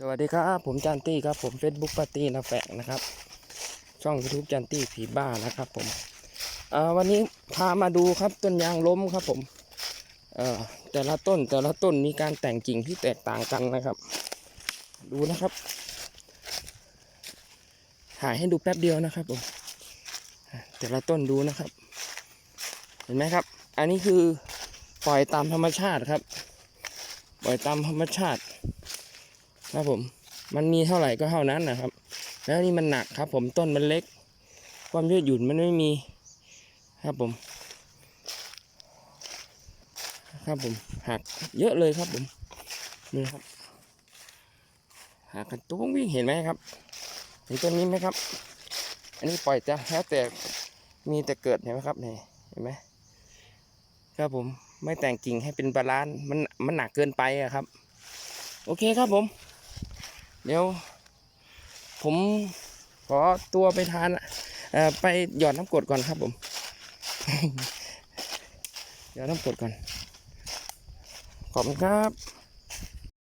สวัสดีครับ ผมจันตี้ครับผม Facebook ปาร์ตี้นาแฝกนะครับ ช่อง YouTube จันตี้ผีบ้านะครับผมวันนี้พามาดูครับต้นยางล้มครับผมแต่ละต้นแต่ละต้นมีการแต่งกิ่งที่แตกต่างกันนะครับ ดูนะครับ ถ่ายให้ดูแป๊บเดียวนะครับผมแต่ละต้นดูนะครับ เห็นไหมครับ อันนี้คือปล่อยตามธรรมชาติครับ ปล่อยตามธรรมชาติ ครับผม มันมีเท่าไหร่ก็เท่านั้นนะครับ แล้วนี่มันหนักครับ ผมต้นมันเล็ก ความยืดหยุ่นมันไม่มีครับผม ครับผมหักเยอะเลยครับผมนี่ครับหักกันตุ้งวิ่งเห็นไหมครับเห็นต้นนี้ไหมครับ อันนี้ปล่อยจะแล้วแต่มีแต่เกิดเห็นไหมครับนี่เห็นไหมครับผมไม่แต่งกิ่งให้เป็นบาลานซ์มันมันหนักเกินไปอะครับ โอเคครับผม เดี๋ยว ผมขอตัวไปทานไปหยอดน้ำกรดก่อนครับผมหยอดน้ำกรดก่อน ขอบคุณครับ